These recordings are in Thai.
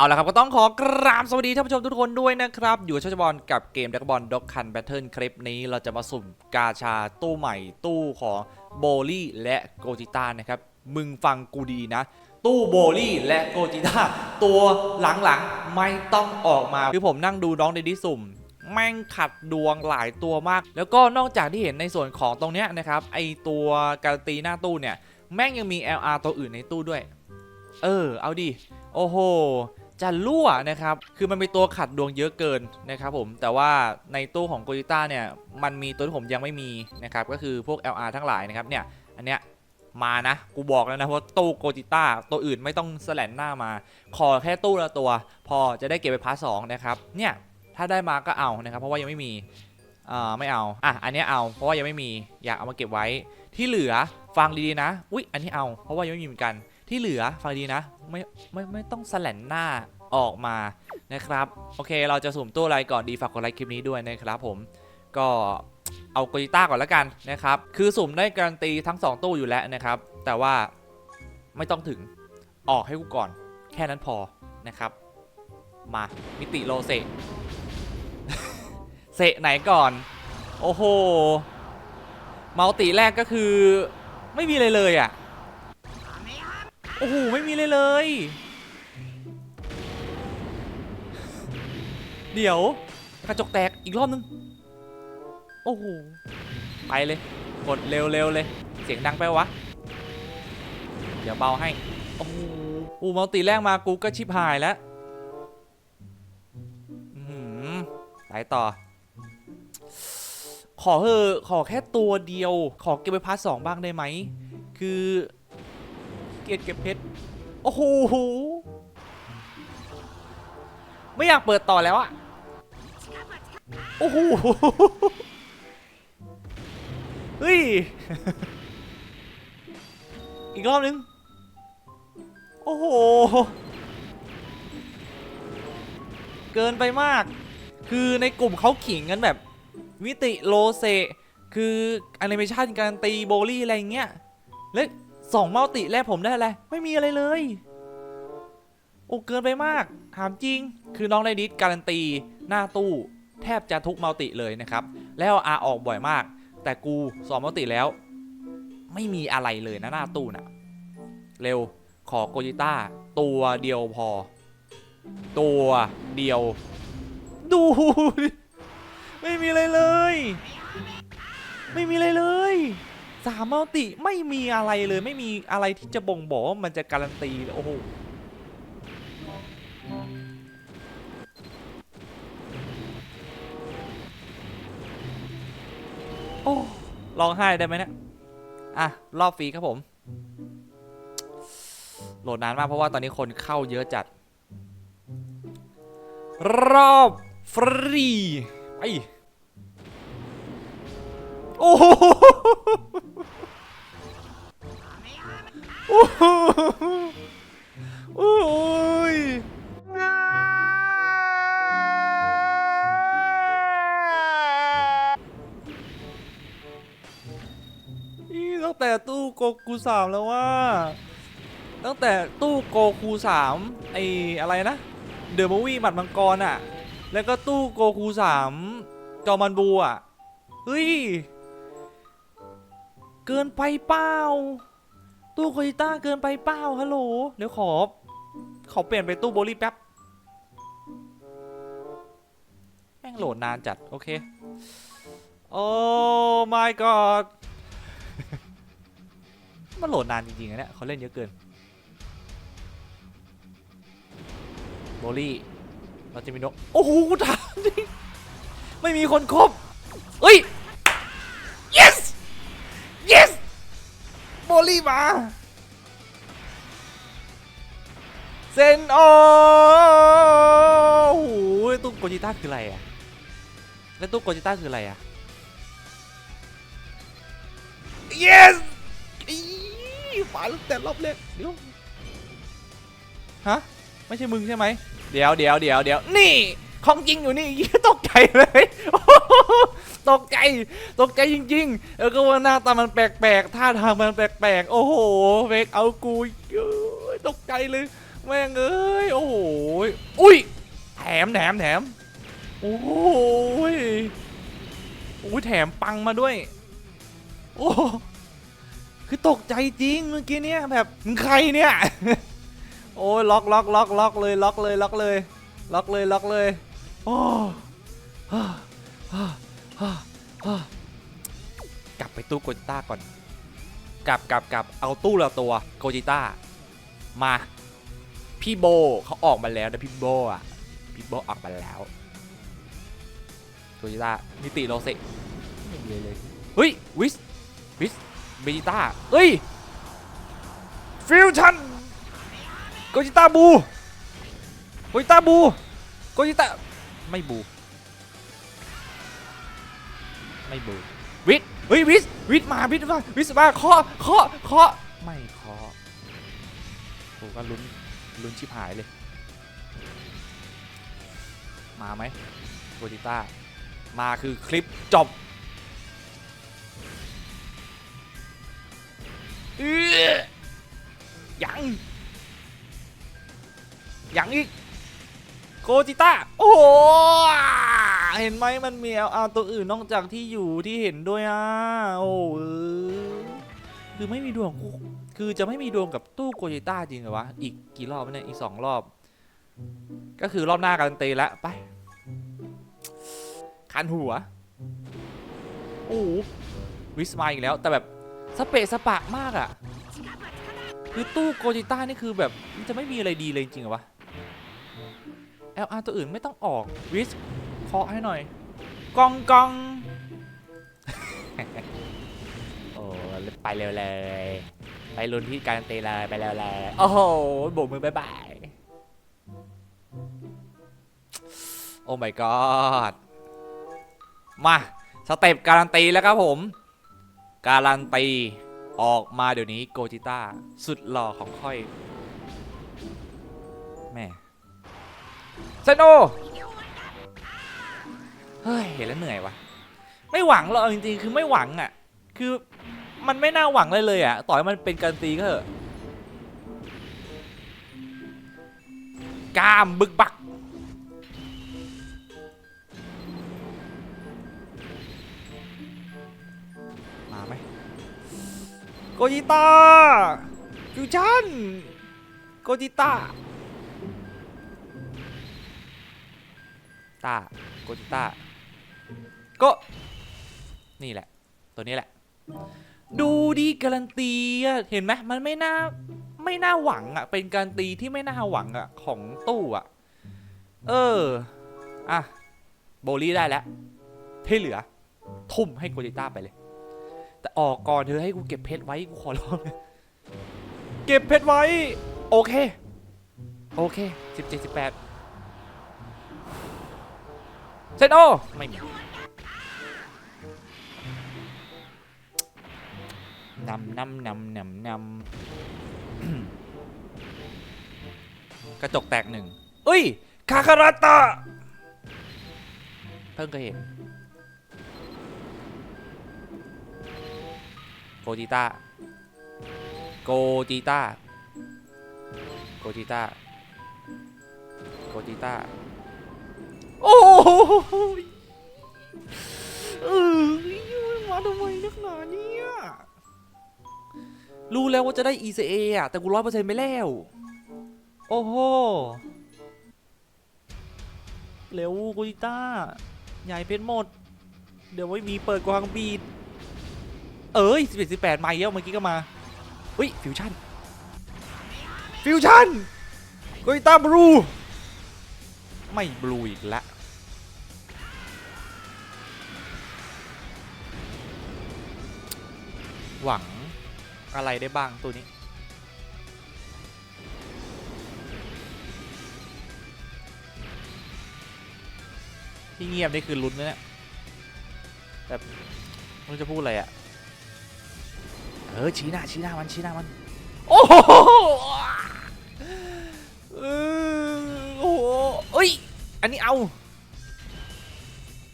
เอาละครับ ก็ต้องขอกราบสวัสดีท่านผู้ชมทุกคนด้วยนะครับ อยู่กับชาชบอลกับเกมดักบอลด็อกคันแบทเทิลคลิปนี้เราจะมาสุ่มกาชาตู้ใหม่ตู้ของโบลี่และโกจิต้านะครับ มึงฟังกูดีนะ ตู้โบลี่และโกจิต้าตัวหลังๆ ไม่ต้องออกมา คือผมนั่งดูน้องในดิสุ่ม แม่งขัดดวงหลายตัวมาก แล้วก็นอกจากที่เห็นในส่วนของตรงเนี้ยนะครับไอตัวการันตีหน้าตู้เนี่ยแม่งยังมี LR ตัวอื่นในตู้ด้วย เออ เอาดิ โอ้โห จะรั่วนะครับ คือมันเป็นตัวขัดดวงเยอะเกินนะครับผม แต่ว่าในตู้ของโกจิต้าเนี่ย มันมีตัวที่ผมยังไม่มีนะครับ ก็คือพวก LR ทั้งหลายนะครับ เนี่ย อันเนี้ยมานะ กูบอกแล้วนะว่าตู้โกจิต้าตัวอื่นไม่ต้องแสลนหน้ามา ขอแค่ตู้ละตัว พอจะได้เก็บไปพาร์ทสองนะครับ เนี่ย ถ้าได้มาก็เอานะครับ เพราะว่ายังไม่มีอ่าไม่เอา อะ อันเนี้ยเอา เพราะว่ายังไม่มี อยากเอามาเก็บไว้ ที่เหลือฟังดีๆนะ อุ๊ย อันนี้เอา เพราะว่ายังไม่มีเหมือนกัน ที่เหลือฟังดีนะ ไม่ ไม่ ไม่ต้องแสลนหน้า ออกมานะครับ โอเคเราจะสุ่มตู้อะไรก่อนดีฝากกดไลค์คลิปนี้ด้วยนะครับผมก็เอาโกจิต้าก่อนแล้วกันนะครับ คือสุ่มได้การันตีทั้ง 2 ตู้อยู่แล้วนะครับ แต่ว่าไม่ต้องถึงออกให้กูก่อน แค่นั้นพอนะครับ มามิติโลเซเซไหนก่อน โอ้โหมัลติแรกก็คือ ไม่มีเลยเลยอะ โอ้โห ไม่มีเลยเลย เดี๋ยวกระจกแตกอีกรอบนึง โอ้โห ไปเลย กดเร็วๆเลย เสียงดังไปวะ เดี๋ยวเบาให้ โอ้โหอูมัลติแรกมากูก็ชิบหายแล้วอื้อหือไปต่อ ขอเถอขอแค่ตัวเดียว ขอเก็บไปพาร์ทสองบ้างได้ไหม คือ เกียดเก็บเพชร โอ้โห ไม่อยากเปิดต่อแล้วอะโอ้โหเฮ้ย อีกรอบนึง โอ้โห เกินไปมาก คือในกลุ่มเขาขิงกันแบบมิติโลเซ คือแอนิเมชันการตีโบลี่อะไรเงี้ย แล้วสองมัลติแรกผมได้อะไร ไม่มีอะไรเลย โอ้เกินไปมาก ถามจริง คือน้องในดิสการันตี หน้าตู้ แทบจะทุกมัลติเลยนะครับ แล้วอาออกบ่อยมาก แต่กูสองมัลติแล้ว ไม่มีอะไรเลยนะหน้าตู้น่ะ เร็วขอโกจิต้า ตัวเดียวพอ ตัวเดียว ดู ไม่มีอะไรเลย ไม่มีอะไรเลยสามมัลติไม่มีอะไรเลย ไม่มีอะไรที่จะบ่งบอกว่ามันจะการันตี โอ้โห โอ้ร้องไห้ได้ไหมเนี่ยอะรอบฟรีครับผม โหลดนานมากเพราะว่าตอนนี้คนเข้าเยอะจัด รอบฟรีไปโอ้โหโอ้โหโอ้ย ตั้งแต่ตู้โกกูสามแล้วว่า ตั้งแต่ตู้โกคูสามไออะไรนะ เดอะมูวี่หมัดมังกรอะ แล้วก็ตู้โกคูสามจอมันบูอะ เฮ้ย เกินไปเป้า ตู้โคจิต้าเกินไปเป้าฮัลโหล เดี๋ยวขอ ขอเปลี่ยนไปตู้โบลี่แป๊บ แม่งโหลดนานจัด โอเค โอ้ my god มันโหลดนานจริงๆนะเนี่ยเขาเล่นเยอะเกินโบลี่เราจะมีนกโอ้โหถามจริงไม่มีคนครบเฮ้ย yes yes โบลี่มาเซนโอ้โหตู้โกจิต้าคืออะไรอะแล้วตู้โกจิต้าคืออะไรอะ yes มาตั้งแต่รอบแรกเดี๋ยวฮะไม่ใช่มึงใช่ไหมเดี๋ยวเดี๋ยวเดี๋ยวเดี๋ยวนี่ของจริงอยู่นี่ตกใจเลยตกใจตกใจจริงๆเออก็ว่าหน้าตามันแปลกๆท่าทางมันแปลกๆโอ้โหเวกเอากูยตกใจเลยแม่งเอ้ยโอ้โหอุ้ยแถมแถมแถมโอ้โหยโอ้ยแถมปังมาด้วย โอ้ คือตกใจจริงเมื่อกี้เนี่ยแบบมึงใครเนี่ย โอ้ยล็อกล็อกล็อกล็อกเลยล็อกเลยล็อกเลยล็อกเลยล็อกเลยโอ้ฮ่าฮ่าฮ่าฮ่ากลับไปตู้โกจิต้าก่อน กลับกลับกลับเอาตู้ละตัวโกจิต้ามา พี่โบเขาออกมาแล้วนะพี่โบอะพี่โบออกมาแล้วโกจิต้ามิติโรเซไม่มีเลยเลยเฮ้ยวิสวิส เบจิต้าเฮ้ยฟิวชั่นโกจิต้าบูโกจิต้าบูโกจิต้าไม่บูไม่บูวิสเฮ้ยวิสวิสมาวิสมาวิสมาเคาะเคาะเคาะไม่เคาะโหก็ลุ้นลุ้นชิบหายเลย มาไหมโกจิต้ามาคือคลิปจบ เอื้อยังยังอีกโกจิต้าโอ้โหเห็นไหมมันมีเอาตัวอื่นนอกจากที่อยู่ที่เห็นด้วยอะโอ้คือไม่มีดวงคือจะไม่มีดวงกับตู้โกจิต้าจริงเหรอวะอีกกี่รอบเนี่ยอีกสองรอบ ก็คือรอบหน้าการันตีแล้วไปคันหัวโอ้วิสมาอีกแล้วแต่แบบ สเปะสปะมากอะ่ะ คือตู้โกจิต้านี่คือแบบมันจะไม่มีอะไรดีเลยจริงๆเหรอวะ LR ตัวอื่นไม่ต้องออกวิสเคาะให้หน่อยกองกองโอ้ไปเร็วเลย ไปลุ้นที่การเตะเลยไปเร็วเลยโอ้โหโบกมือบายบายโอ้ my god มา สเต็ปการันตีแล้วครับผม การันตีออกมาเดี๋ยวนี้โกจิต้าสุดหล่อของค่อย แม่เซโนเฮ้ยเห็นแล้วเหนื่อยวะไม่หวังหรอกจริงๆคือไม่หวังอะ คือมันไม่น่าหวังเลยเลยอะ ต่อให้มันเป็นการันตีก็เถอะกามบึกบัก กจิต้าฟิวชั่นโกจิต้าตาโกจิต้าก็ นี่แหละ ตัวนี้แหละ ดูดีการันตีอะเห็นไหมมันไม่น่า ไม่น่าหวังอะเป็นการันตีที่ไม่น่าหวังอะของตู้อะเออ อะ โบลี่ได้แล้ว ที่เหลือ ทุ่มให้โกจิต้าไปเลย แต่ออกก่อนเธอให้กูเก็บเพชรไว้กูขอร้องเลยเก็บเพชรไว้ โอเค โอเคสิบเจ็ดสิบแปดเซนโอไม่มีนำนำนำนำนำกระจกแตกหนึ่งเอ้ย คาคาราตะ เพิ่งเคยเห็น โกจิต้าโกจิต้าโกจิต้าโกจิต้าโอ้ยเออมาทำไมนักหนาเนี่ยรู้แล้วว่าจะได้ ECA อะ แต่กูร้อยเปอร์เซ็นต์ไปแล้ว โอ้โห เร็วโกจิต้า ใหญ่เป็นหมด เดี๋ยวไม่มีเปิดกวางบีด เอ้ย11 18มาเยอะเมื่อกี้ก็มาอุ้ยฟิวชั่นฟิวชั่นโกอิต้าบลูไม่บลูอีกแล้วหวังอะไรได้บ้างตัวนี้ ที่เงียบนี่คือลุ้นนะเนี่ยแบบไม่รู้จะพูดอะไรอะเออชี้หน้าชี้หน้ามันชี้หน้ามัน โอ้โหเออโอ้โหเอ้ย อันนี้เอา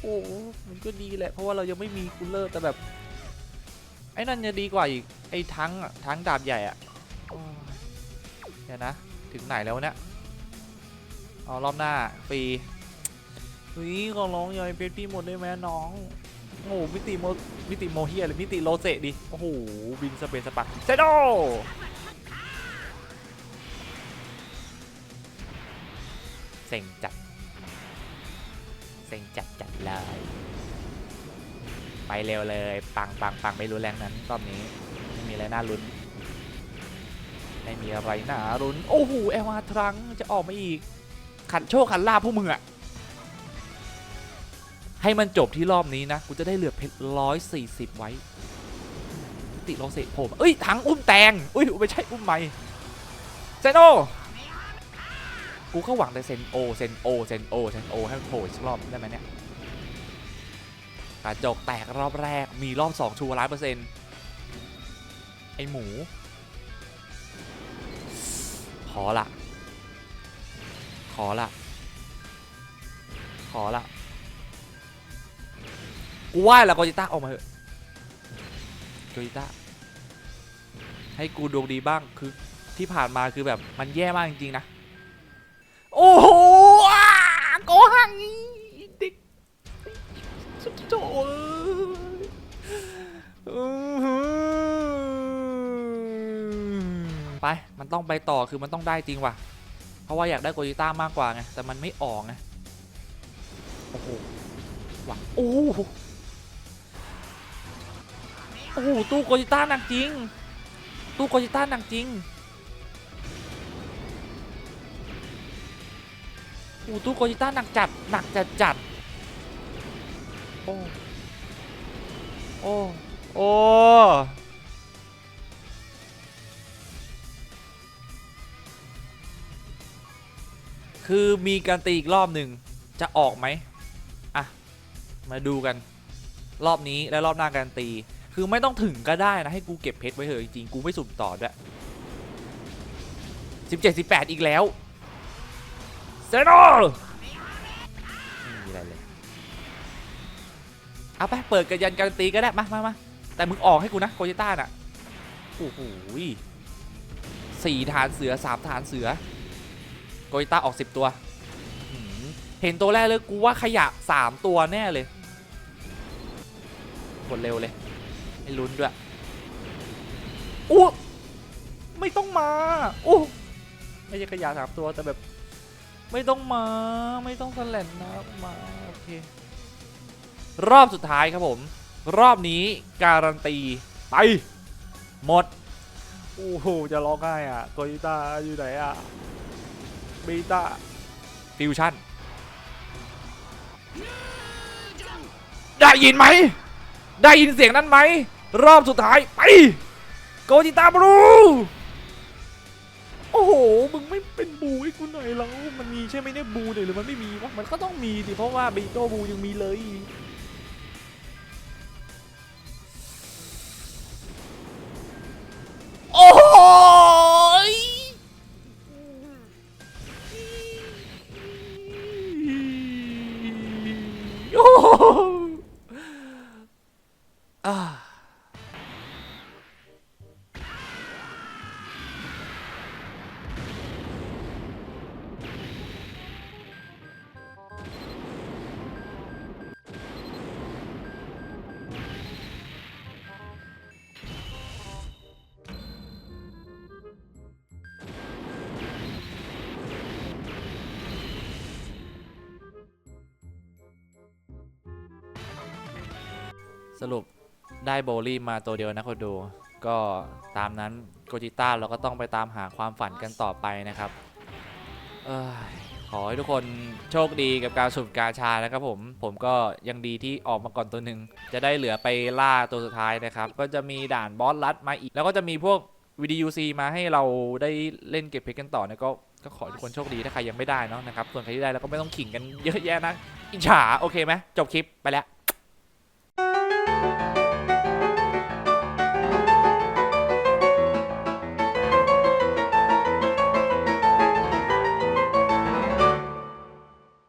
โอ้โหมันก็ดีแหละ เพราะว่าเรายังไม่มีคูลเลอร์แต่แบบ ไอ้นั่นจะดีกว่าอีก ไอ้ทั้งอะทั้งดาบใหญ่อะโอ้ยเดี๋ยวนะ ถึงไหนแล้วเนี่ยเอารอบหน้า ฟรีเฮ้ยขอร้องอย่าให้เพชรพี่หมดได้ไหมน้อง โอ้โหมิติโมมิติโมเฮียหรือมิติโลเซดิโอ้โหบินสเปซสปะเซโดเซ็งจัดเซ็งจัดจัดเลยไปเร็วเลยปังปังปังไม่รู้แรงนั้นรอบนี้ไม่มีอะไรน่าลุ้นไม่มีอะไรน่าลุ้นโอ้โหเอวาทรังจะออกมาอีกขันโชคขันลาบพวกมึงอะ ให้มันจบที่รอบนี้นะ กูจะได้เหลือเพชรร้อยสี่สิบไว้ ติโรเซโผมเอ้ยถังอุ้มแตงอุ้ยไม่ใช่อุ้มไม่เซนโอกูก็หวังแต่เซนโอเซนโอเซนโอเซนโอให้มันโผล่อีกรอบได้ไหมเนี่ยกระจกแตกรอบแรกมีรอบสองชัวร์ร้อยเปอร์เซ็นต์ไอหมู ขอละ ขอละ ขอละ กูไหว้ละโกจิต้าออกมาเถอะโกจิต้าให้กูดวงดีบ้างคือที่ผ่านมาคือแบบมันแย่มากจริงๆนะ โอ้โหอ่าโกหังเด็กโถ่เอ้ยไป มันต้องไปต่อคือมันต้องได้จริงว่ะ เพราะว่าอยากได้โกจิต้ามากกว่าไง แต่มันไม่ออกไง โอ้โหหวังโอ้ โอ้โหตู้โกจิต้าหนักจริง ตู้โกจิต้าหนักจริงโอ้โหตู้โกจิต้าหนักจัดหนักจัดจัดโอ้โอ้โอ้คือมีการตีอีกรอบหนึ่งจะออกไหมอะ มาดูกัน รอบนี้และรอบหน้าการตี คือไม่ต้องถึงก็ได้นะให้กูเก็บเพชรไว้เถอะจริงๆกูไม่สุ่มต่อด้วยสิบเจ็ดสิบแปดอีกแล้วเซโนไม่มีอะไรเลยเอาไปเปิดกระยันการันตีก็ได้มามามาแต่มึงออกให้กูนะโคจิต้าน่ะโอ้โหสี่ฐานเสือสามฐานเสือโกจิต้าออกสิบตัว เห็นตัวแรกเลยกูว่าขยะสามตัวแน่เลยกดเร็วเลย ให้ลุ้นด้วยอู้ไม่ต้องมาอู้ไม่ใช่ขยะสามตัวแต่แบบ ไม่ต้องมา ไม่ต้องสแลนนะมาโอเครอบสุดท้ายครับผม รอบนี้การันตีไป หมดโอ้โหจะร้องไห้อะโกยิต้าอยู่ไหนอะบีต้าฟิวชั่นได้ยินไหม ได้ยินเสียงนั้นไหม รอบสุดท้าย ไป โกจิตาบลู โอ้โห มึงไม่เป็นบูให้กูหน่อยแล้ว มันมีใช่ไหมเนี่ยบูเนี่ยหรือมันไม่มีวะ มันก็ต้องมีดิเพราะว่าบีโตบูยังมีเลย สรุปได้โบลี่มาตัวเดียวนะคนดู ก็ตามนั้นโกจิต้าเราก็ต้องไปตามหาความฝันกันต่อไปนะครับเอ้ยขอให้ทุกคนโชคดีกับการสุ่มกาชานะครับผม ผมก็ยังดีที่ออกมาก่อนตัวหนึ่ง จะได้เหลือไปล่าตัวสุดท้ายนะครับ ก็จะมีด่านบอสลัดมาอีก แล้วก็จะมีพวกวิดี c มาให้เราได้เล่นเก็บเพชรกันต่อนะก็ก็ขอให้ทุกคนโชคดีถ้าใครยังไม่ได้เนาะนะครับ ส่วนใครที่ได้แล้วก็ไม่ต้องขิงกันเยอะแยะนะ อิจฉาโอเคไหมจบคลิปไปแล้ว